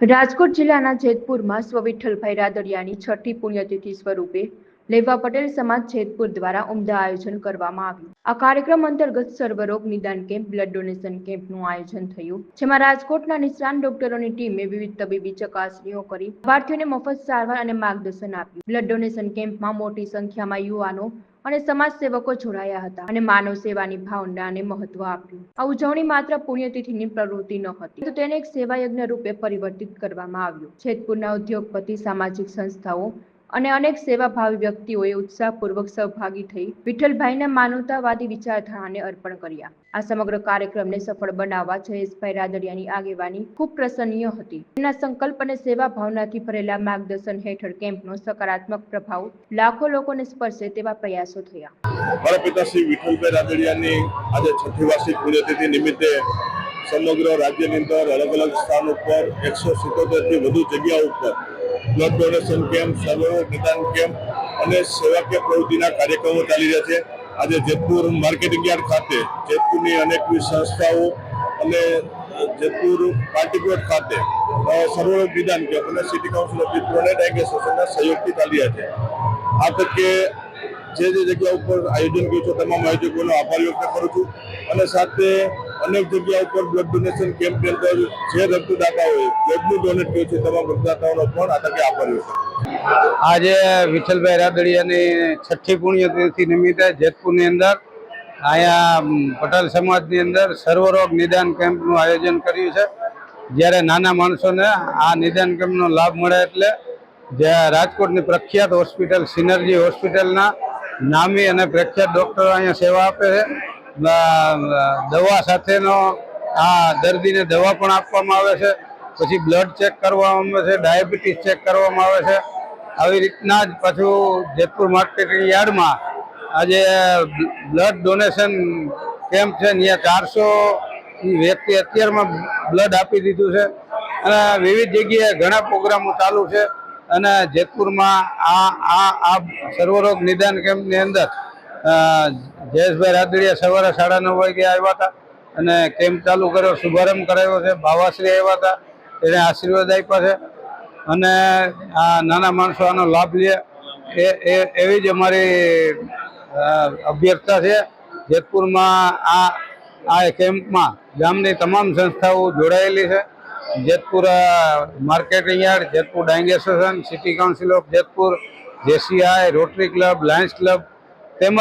રાજકોટ જિલ્લાના જેતપુરમાં સ્વ રાદડિયાની છઠ્ઠી પુણ્યતિથિ સ્વરૂપે લેવા પટેલ સમાજ જેતપુર દ્વારા ઉમદા આયોજન કરવામાં આવ્યું. આ કાર્યક્રમ અંતર્ગત સર્વરોગ નિદાન કેમ્પ, બ્લડ ડોનેશન કેમ્પનું આયોજન થયું, જેમાં રાજકોટના નિષ્ણાંત ડોક્ટરોની ટીમે વિવિધ તબીબી ચકાસણીઓ કરી, લાભાર્થીઓને મફત સારવાર અને માર્ગદર્શન આપ્યું. બ્લડ ડોનેશન કેમ્પમાં મોટી સંખ્યામાં યુવાનો અને સમાજ સેવકો જોડાયા હતા અને માનવ સેવાની ભાવનાને મહત્વ આપ્યું. આ ઉજવણી માત્ર પુણ્યતિથિની પ્રવૃત્તિ ન હતી તો તેને એક સેવાયજ્ઞ રૂપે પરિવર્તિત કરવામાં આવ્યું. જેતપુરના ઉદ્યોગપતિ, સામાજિક સંસ્થાઓ અને અનેક સેવાભાવી વ્યક્તિઓએ ઉત્સાહપૂર્વક સહભાગી થઈ વિઠ્ઠલભાઈના માનવતાવાદી વિચારધારાને અર્પણ કર્યા. આ સમગ્ર કાર્યક્રમને સફળ બનાવવા જયેશભાઈ રાદડિયાની આગેવાની ખૂબ પ્રસન્નીય હતી. તેમના સંકલ્પ અને સેવા ભાવનાથી ભરેલા માર્ગદર્શન હેઠળ કેમ્પનો સકારાત્મક પ્રભાવ લાખો લોકોને સ્પર્શે તેવા પ્રયાસો થયા. મારા પિતા શ્રી વિઠ્ઠલભાઈ રાદડિયાની આજે છઠ્ઠી વાર્ષિક પુણ્યતિથિ નિમિત્તે સમગ્ર રાજ્યની અંદર અલગ અલગ સ્થાન ઉપર એકસો સિત્તોતેરથી વધુ જગ્યા ઉપર બ્લડ ડોનેશન કેમ્પ સર્વરોગ નિદાન કેમ્પ અને સેવાકીય પ્રવૃત્તિના કાર્યક્રમો ચાલી રહ્યા છે. આજે જેતપુર માર્કેટિંગ યાર્ડ ખાતે, જેતપુરની અનેકવિધ સંસ્થાઓ અને જેતપુર પાર્ટી ખાતે સર્વરોગ નિદાન કેમ્પ અને સિટી કાઉન્સિલ ઓફ જેતપુર અને ડાયગ એસોસિએશનના સહયોગથી ચાલી રહ્યા છે. આ તકે જે જે જગ્યા ઉપર આયોજન કર્યું છે, તમામ આયોજકોનો આભાર વ્યક્ત કરું છું. અને સાથે અનેક જગ્યા ઉપર બ્લડ ડોનેશન કેમ્પની અંદર જે રક્તદાતાઓએ બ્લડનું ડોનેટ કર્યું છે, તમામ રક્તદાતાઓનો પણ આ તકે આભાર વ્યક્ત આજે વિઠ્ઠલભાઈ રાદડિયાની છઠ્ઠી પુણ્યતિથિ નિમિત્તે જેતપુરની અંદર અહીંયા પટેલ સમાજની અંદર સર્વરોગ નિદાન કેમ્પનું આયોજન કર્યું છે. જ્યારે નાના માણસોને આ નિદાન કેમ્પનો લાભ મળે એટલે જે રાજકોટની પ્રખ્યાત હોસ્પિટલ, સિનર્જી હોસ્પિટલના નામી અને પ્રખ્યાત ડૉક્ટરો અહીંયા સેવા આપે છે. દવા સાથેનો આ દર્દીને દવા પણ આપવામાં આવે છે. પછી બ્લડ ચેક કરવામાં આવે છે ડાયાબિટીસ ચેક કરવામાં આવે છે. આવી રીતના જ પાછું જેતપુર માર્કેટિંગ યાર્ડમાં આજે બ્લડ ડોનેશન કેમ્પ છે. ત્યાં ચારસો વ્યક્તિ અત્યારમાં બ્લડ આપી દીધું છે. અને વિવિધ જગ્યાએ ઘણા પ્રોગ્રામો ચાલુ છે. અને જેતપુરમાં આ આ આ સર્વરોગ નિદાન કેમ્પની અંદર જયેશભાઈ રાદડિયા સવારે સાડા નવ વાગે આવ્યા હતા અને કેમ્પ ચાલુ કર્યો, શુભારંભ કરાવ્યો છે ભાવાશ્રી આવ્યા હતા, એને આશીર્વાદ આપ્યા છે. અને આ નાના માણસો આનો લાભ લે. એ એવી જ અમારી અભ્યર્થના છે. જેતપુરમાં આ આ કેમ્પમાં ગામની તમામ સંસ્થાઓ જોડાયેલી છે. Jetpur marketing yard, Jetpur dyeing association, city council of Jetpur, JCI, Rotary Club, Lions Club તેમજ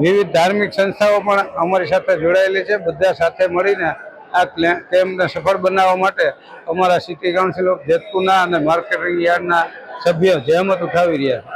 વિવિધ ધાર્મિક સંસ્થાઓ પણ અમારી સાથે જોડાયેલી છે. બધા સાથે મળીને આ કેમ્પને સફળ બનાવવા માટે અમારા સિટી કાઉન્સિલ ઓફ જેતપુરના અને માર્કેટિંગ યાર્ડના સભ્યો જહેમત ઉઠાવી રહ્યા છે.